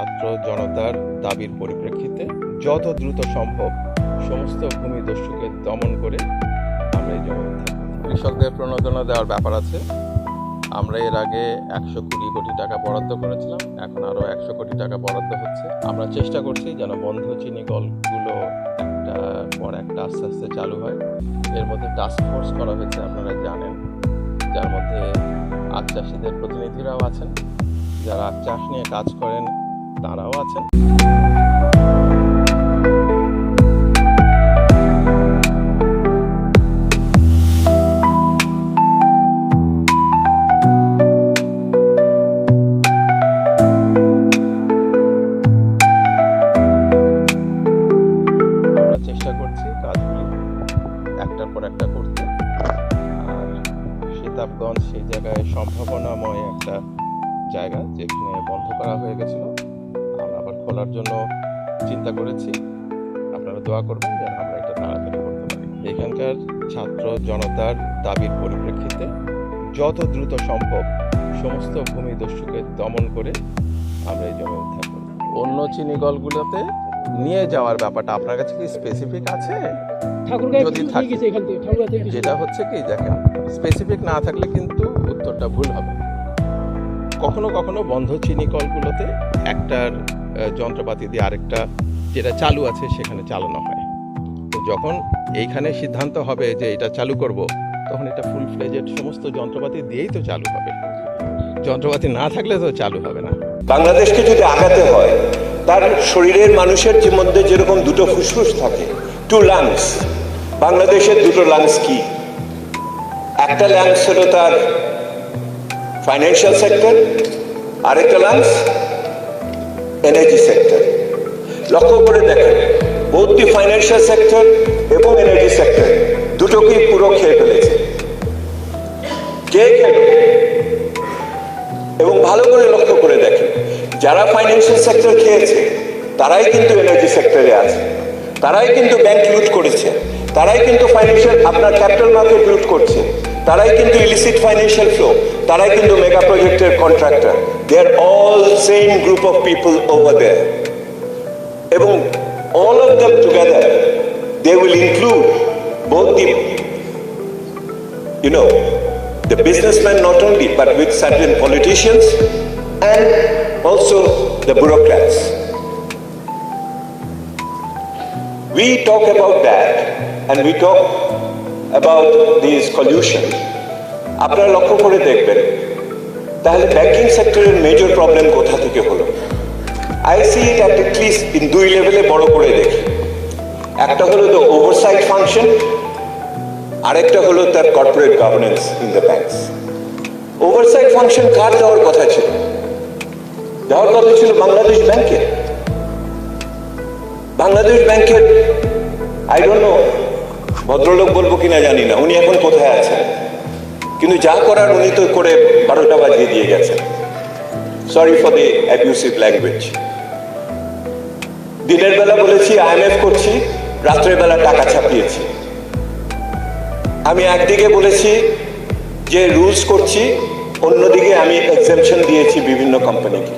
ছাত্র জনতার দাবির পরিপ্রেক্ষিতে যত দ্রুত সম্ভব সমস্ত ভূমিদস্যুকে দমন করে আমরা এই কৃষকদের প্রণোদনা দেওয়ার ব্যাপার আছে। আমরা এর আগে একশো কুড়ি কোটি টাকা বরাদ্দ করেছিলাম, এখন আরও একশো কোটি টাকা বরাদ্দ হচ্ছে। আমরা চেষ্টা করছি যেন বন্ধ চিনি কলগুলো একটা পর একটা আস্তে আস্তে চালু হয়। এর মধ্যে টাস্ক ফোর্স করা হয়েছে, আপনারা জানেন। যার মধ্যে আখ চাষিদের প্রতিনিধিরাও আছেন। যারা আখ চাষ নিয়ে কাজ করেন তারাও আছেন চেষ্টা করছি একটার পর একটা করতে। সেই জায়গায় সম্ভাবনাময় একটা জায়গা যেখানে বন্ধ করা হয়ে গেছিল। খোলার জন্য চিন্তা করেছি। আপনারা দোয়া করবেন যেন আমরা এটা তাড়াতাড়ি করতে পারি। এখানকার ছাত্র জনতার দাবির পরিপ্রেক্ষিতে যত দ্রুত সম্ভব সমস্ত ভূমি ভূমিদস্যুকে দমন করে আমরা এই জমি উদ্ধার করব অন্য চিনিকলগুলোতে নিয়ে যাওয়ার ব্যাপারটা আপনার কাছে কি স্পেসিফিক আছে? যদি থাকে। যেটা হচ্ছে কি দেখেন স্পেসিফিক না থাকলে কিন্তু উত্তরটা ভুল হবে। কখনো কখনো বন্ধ চিনি কলগুলোতে একটার যন্ত্রপাতি দিয়ে আরেকটা যেটা চালু আছে সেখানে চালানো হয়। তো যখন এইখানে সিদ্ধান্ত হবে যে এটা চালু করব, তখন এটা ফুল ফ্লেজেড সমস্ত যন্ত্রপাতি দিয়েই তো চালু হবে। যন্ত্রপাতি না থাকলে তো চালু হবে না। বাংলাদেশকে যদি আগাতে হয়, তার শরীরের মানুষের যে মধ্যে যেরকম দুটো ফুসফুস থাকে টু লাংস বাংলাদেশের দুটো লাংস কি? একটা লাংস হলো তার ফাইন্যান্সিয়াল সেক্টর আরেকটা লাংস এনার্জি সেক্টর লক্ষ্য করে দেখেন দি ফাইন্যান্সিয়াল সেক্টর এবং এনার্জি সেক্টর দুটোকেই পুরো খেয়ে ফেলেছে। কে খেলো? এবং ভালো করে লক্ষ্য করে দেখেন, যারা ফাইন্যান্সিয়াল সেক্টর খেয়েছে, তারাই কিন্তু এনার্জি সেক্টরে আছে। তারাই কিন্তু ব্যাংক লুট করেছে। তারাই কিন্তু ফাইন্যান্সিয়াল আপনার ক্যাপিটাল মার্কেট লুট করছে। তারাই কিন্তু ইলিসিট ফাইন্যান্সিয়াল ফ্লো তারাই কিন্তু মেগা প্রজেক্টের contractor they are all same group of people over there এবং all of them together they will include both the you know, the businessmen not only, but with certain politicians and also the bureaucrats. We talk about that and we talk about these collusion. আপনারা লক্ষ্য করে দেখবেন, তাহলে banking সেক্টরের major problem কোথা থেকে হলো? I C it at দুই লেভেলে বড় করে দেখি। একটা হলো দ্য ওভারসাইট ফাংশন আরেকটা হলো তার corporate governance in the banks oversight function কার দেওয়ার কথা ছিল? দেওয়ার কথা ছিল বাংলাদেশ ব্যাংকের বাংলাদেশ ব্যাংকের আই ডোন্ট নো ভদ্রলোক বলব কিনা জানি না, উনি এখন কোথায় আছেন? কিন্তু যা করার উনি তো করে বারোটা বাজিয়ে দিয়ে গেছেন। Sorry for the abusive language দিনের বেলা বলেছি আইএমএফ করছি, রাত্রের বেলা টাকা ছাপিয়েছি। আমি একদিকে বলেছি যে রুলস করছি, অন্যদিকে আমি এক্সামশন দিয়েছি বিভিন্ন কোম্পানিকে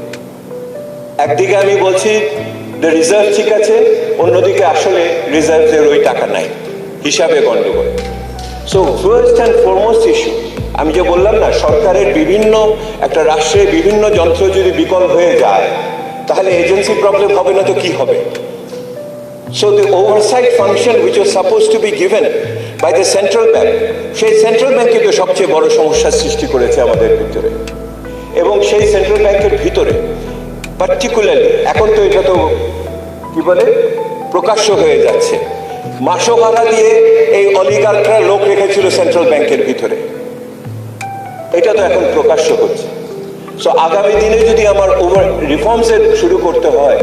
একদিকে আমি বলছি রিজার্ভ ঠিক আছে, অন্যদিকে আসলে রিজার্ভের ওই টাকা নাই। হিসাবে গণ্ডগোল so first and foremost issue আমি যে বললাম না সরকারের বিভিন্ন একটা রাষ্ট্রের বিভিন্ন যন্ত্র যদি বিকল হয়ে যায় তাহলে এজেন্সি প্রবলেম হবে না তো কি হবে? So the oversight function which was supposed to be given by the central bank, সেই সেন্ট্রাল ব্যাংক কিন্তু সবচেয়ে বড় সমস্যার সৃষ্টি করেছে আমাদের ভিতরে। এবং সেই সেন্ট্রাল ব্যাংকের ভিতরে পার্টিকুলারলি এখন তো এটা তো কি বলে প্রকাশ্য হয়ে যাচ্ছে। মাসো ভাড়া দিয়ে এই অলিগার্করা লোক রেখেছিল সেন্ট্রাল ব্যাংকের ভিতরে। এটা তো এখন প্রকাশ্য হচ্ছে। সো আগামী দিনে যদি আমার ওভার রিফর্মস শুরু করতে হয়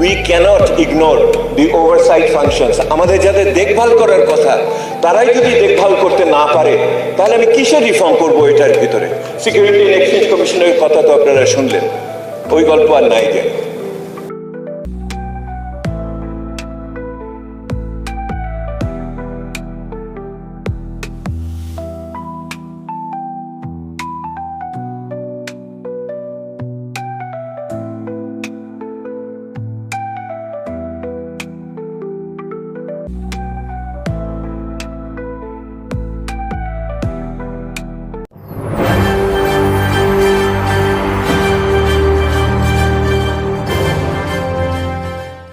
we cannot ignore the oversight functions আমাদের যাদের দেখভাল করার কথা, তারাই যদি দেখভাল করতে না পারে, তাহলে আমি কিসে রিফর্ম করব এটার ভিতরে? সিকিউরিটি এক্সচেঞ্জ কমিশনের কথা তো আপনারা শুনলেন। ওই গল্প আর নাই যে।